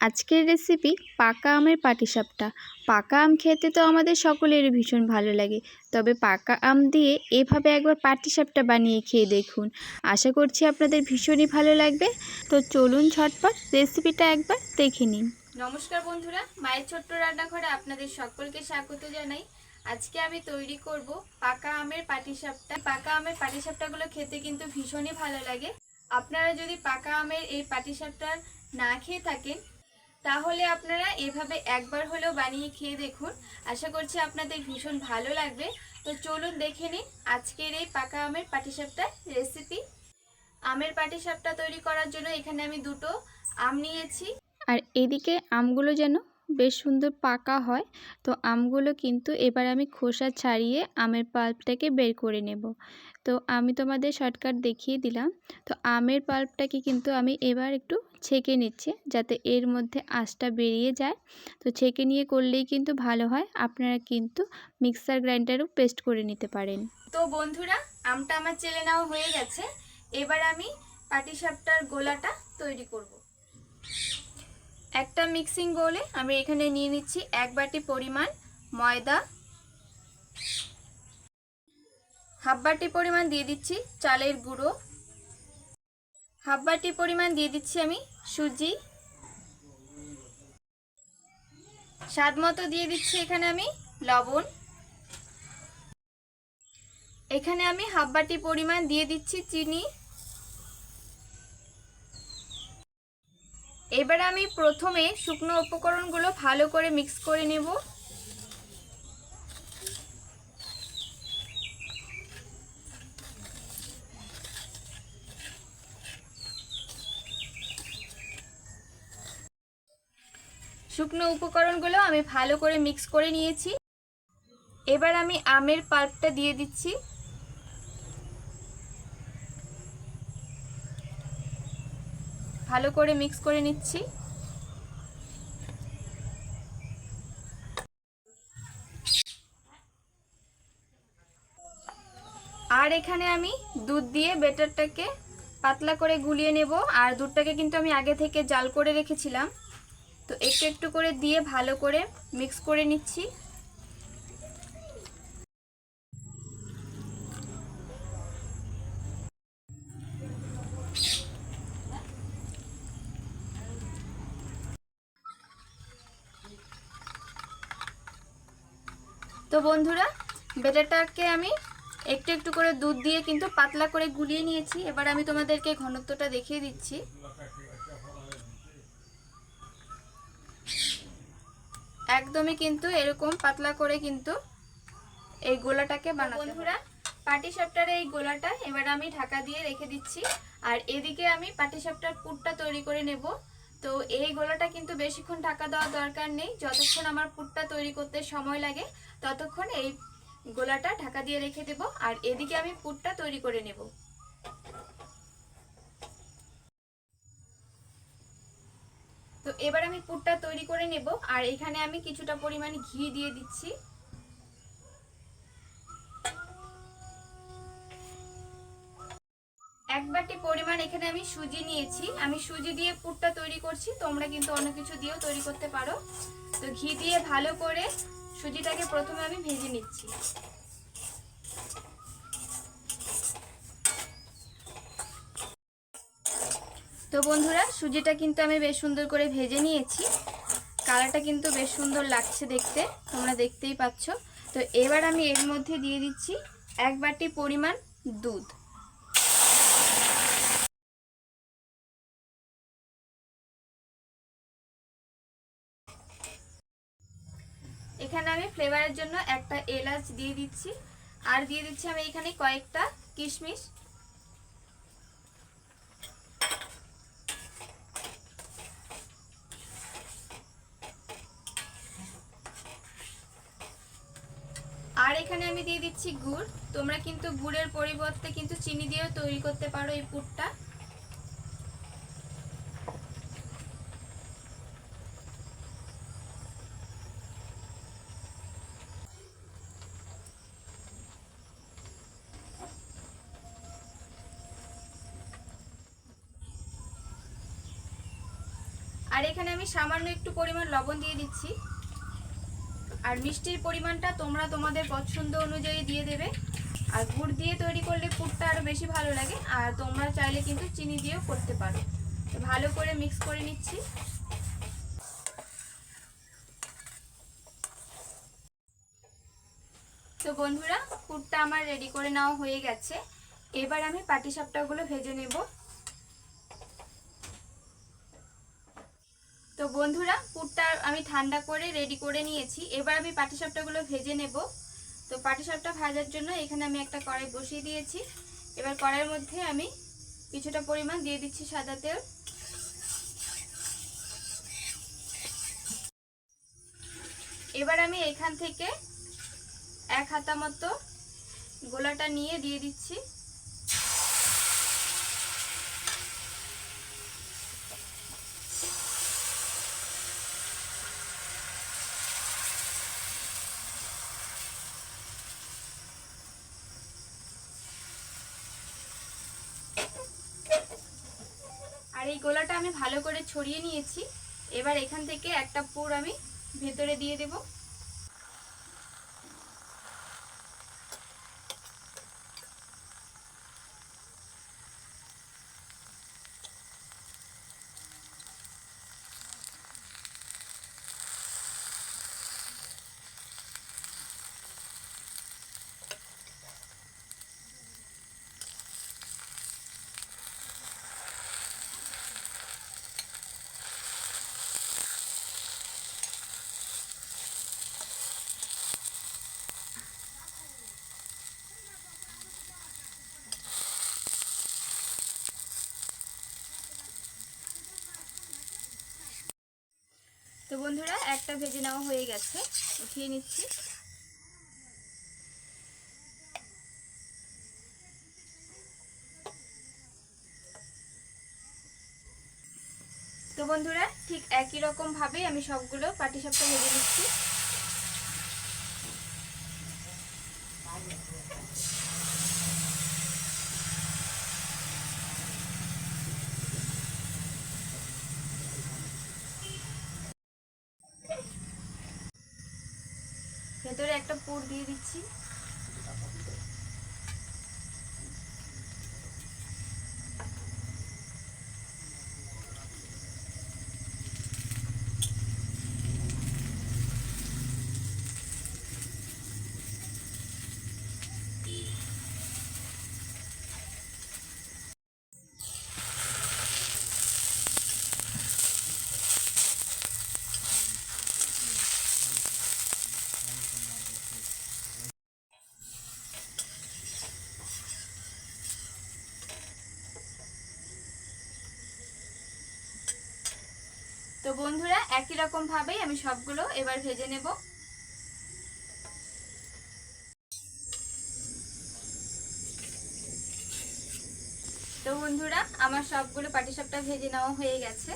আজকের রেসিপি পাকা আমের পাটিসাপটা। পাকা আম খেতে তো আমাদের সকলেরই ভীষণ ভালো লাগে। তবে পাকা আম দিয়ে এভাবে একবার পাটিসাপটা বানিয়ে খেয়ে দেখুন। আশা করছি আপনাদের ভীষণই ভালো লাগবে। তো চলুন ঝটপট রেসিপিটা একবার দেখে নিন। নমস্কার বন্ধুরা, মায়ের ছোট্ট রান্নাঘরে আপনাদের সকলকে স্বাগত জানাই। আজকে আমি তৈরি করব পাকা আমের পাটিসাপটা। পাকা আমের পাটিসাপটাগুলো খেতে কিন্তু ভীষণই ভালো লাগে। আপনারা যদি পাকা আমের এই পাটিসাপটার না খেয়ে থাকেন তাহলে আপনারা এভাবে একবার হলেও বানিয়ে খেয়ে দেখুন। আশা করছি আপনাদের ভীষণ ভালো লাগবে। তো চলুন দেখে নিন আজকের এই পাকা আমের পাটিসাপটা রেসিপি আমের পাটিসাপটা তৈরি করার জন্য এখানে আমি দুটো আম নিয়েছি। আর এদিকে আমগুলো যেন বেশ সুন্দর পাকা হয়। তো আমগুলো কিন্তু এবার আমি খোসা ছাড়িয়ে আমের পাল্পটাকে বের করে নেব। তো আমি তোমাদের শর্টকাট দেখিয়ে দিলাম। তো আমের পাল্পটাকে কিন্তু আমি এবার একটু ছেঁকে নিচ্ছি যাতে এর মধ্যে আঁশটা বেরিয়ে যায়। তো ছেঁকে নিয়ে করলেই কিন্তু ভালো হয়। আপনারা কিন্তু মিক্সার গ্রাইন্ডারও পেস্ট করে নিতে পারেন। তো বন্ধুরা, আমটা আমার চেলে নেওয়া হয়ে গেছে। এবার আমি পাটিসাপটার গোলাটা তৈরি করব। একটা মিক্সিং বোলে আমি এখানে নিয়ে নিচ্ছি এক বাটি পরিমাণ ময়দা। হাফ বাটি পরিমাণ দিয়ে দিচ্ছি চালের গুঁড়ো। হাফ বাটি পরিমাণ দিয়ে দিচ্ছি আমি সুজি। স্বাদ মতো দিয়ে দিচ্ছি এখানে আমি লবণ। এখানে আমি হাফ বাটি পরিমাণ দিয়ে দিচ্ছি চিনি। এবার আমি প্রথমে শুকনো উপকরণগুলো ভালো করে মিক্স করে নেব। শুকনো উপকরণগুলো আমি ভালো করে মিক্স করে নিয়েছি। এবার আমি আমের পাল্পটা দিয়ে দিচ্ছি। ভালো করে মিক্স করে নিচ্ছি। আর এখানে আমি দুধ দিয়ে বেটারটাকে পাতলা করে গুলিয়ে নেব। আর দুধটাকে কিন্তু আমি আগে থেকে জাল করে রেখেছিলাম। তো একটু একটু করে দিয়ে ভালো করে মিক্স করে নিচ্ছি। বন্ধুরা বেটারটাকে আমি একটু একটু করে দুধ দিয়ে কিন্তু পাতলা করে গুলিয়ে নিয়েছি। এবার আমি তোমাদেরকে ঘনত্বটা দেখিয়ে দিচ্ছি। একদমই কিন্তু এরকম পাতলা করে কিন্তু এই গোলাটাকে বানাবো বন্ধুরা পাটি সাপটার এই গোলাটা এবার আমি ঢাকা দিয়ে রেখে দিচ্ছি। আর এদিকে আমি পাটি সাপটার পুরটা তৈরি করে নেব। তো এই গোলাটা কিন্তু বেশিক্ষণ ঢাকা দেওয়া দরকার নেই। যতক্ষণ আমার পুরটা তৈরি করতে সময় লাগে, ততক্ষণ এই গোলাটা ঢাকা দিয়ে রেখে দেব। আর এদিকে আমি পুরটা তৈরি করে নেব। তো এবার আমি পুরটা তৈরি করে নেব। আর এখানে আমি কিছুটা পরিমাণে ঘি দিয়ে দিচ্ছি। বাটি পরিমাণ এখানে আমি সুজি নিয়েছি। আমি সুজি দিয়ে পুরটা তৈরি করছি। তোমরা কিন্তু অন্য কিছু দিয়েও তৈরি করতে পারো। তো ঘি দিয়ে ভালো করে সুজিটাকে প্রথমে আমি ভেজে নিচ্ছি। তো বন্ধুরা, সুজিটা কিন্তু আমি বেশ সুন্দর করে ভেজে নিয়েছি। কালারটা কিন্তু বেশ সুন্দর লাগছে দেখতে। তোমরা দেখতেই পাচ্ছ। তো এবার আমি এর মধ্যে দিয়ে দিচ্ছি এক বাটি পরিমাণ দুধ। এখানে আমি ফ্লেভারের জন্য একটা এলাচ দিয়ে দিচ্ছি। আর দিয়ে দিচ্ছি আমি এখানে কয়েকটা কিশমিশ। আর এখানে আমি দিয়ে দিচ্ছি গুড়। তোমরা কিন্তু গুড়ের পরিবর্তে কিন্তু চিনি দিয়েও তৈরি করতে পারো এই পুরটা। আর এখানে আমি সামান্য একটু পরিমাণ লবণ দিয়ে দিচ্ছি। আর মিষ্টির পরিমাণটা তোমরা তোমাদের পছন্দ অনুযায়ী দিয়ে দেবে। আর গুড় দিয়ে তৈরি করলে পুরটা আরও বেশি ভালো লাগে, আর তোমরা চাইলে কিন্তু চিনি দিয়েও করতে পারো। তো ভালো করে মিক্স করে নিচ্ছি। তো বন্ধুরা, পুরটা আমার রেডি করে নেওয়া হয়ে গেছে। এবার আমি পাটিসাপটাগুলো ভেজে নেব। তো বন্ধুরা, পুরটা আমি ঠান্ডা করে রেডি করে নিয়েছি। এবার আমি পাটিসাপটাগুলো ভেজে নেব। তো পাটিসাপটা ভাজার জন্য এখানে আমি একটা কড়াই বসিয়ে দিয়েছি। এবার কড়াইয়ের মধ্যে আমি কিছুটা পরিমাণ দিয়ে দিচ্ছি সাদা তেল। এবার আমি এখান থেকে এক হাতা মতো গোলাটা নিয়ে দিয়ে দিচ্ছি। এই গোলাটা আমি ভালো করে ছড়িয়ে নিয়েছি। এবার এখান থেকে একটা পুর আমি ভেতরে দিয়ে দেবো। বন্ধুরা, একটা ভেজে নেওয়া হয়ে গেছে। উঠিয়ে নিচ্ছি। তো বন্ধুরা, ঠিক একই রকম ভাবেই আমি সবগুলো পাটিসাপটা ভেজে নিচ্ছি। ভেতরে একটা পুর দিয়ে দিচ্ছি। তো বন্ধুরা, একই রকম ভাবেই আমি সবগুলো এবার ভেজে নেব। তো বন্ধুরা, আমার সবগুলো পাটিসাপটা ভেজে নেওয়া হয়ে গেছে।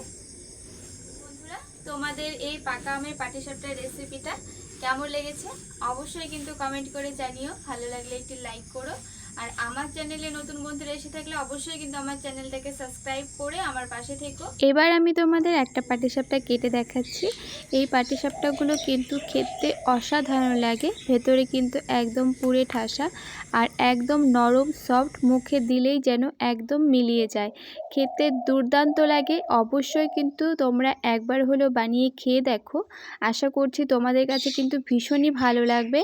বন্ধুরা, তোমাদের এই পাকা আমের পাটিসাপটার রেসিপিটা কেমন লেগেছে? অবশ্যই কিন্তু কমেন্ট করে জানিও। ভালো লাগলে একটি লাইক করো। আর আমার চ্যানেলে নতুন বন্ধুরা এসে থাকলে অবশ্যই কিন্তু আমার চ্যানেলটাকে সাবস্ক্রাইব করে আমার পাশে থেকো। এবার আমি তোমাদের একটা পাটিসাপটা কেটে দেখাচ্ছি। এই পাটিসাপটাগুলো কিন্তু খেতে অসাধারণ লাগে। ভেতরে কিন্তু একদম পুরে ঠাসা আর একদম নরম সফট মুখে দিলেই যেন একদম মিলিয়ে যায়। খেতে দুর্দান্ত লাগে। অবশ্যই কিন্তু তোমরা একবার হলেও বানিয়ে খেয়ে দেখো। আশা করছি তোমাদের কাছে কিন্তু ভীষণই ভালো লাগবে।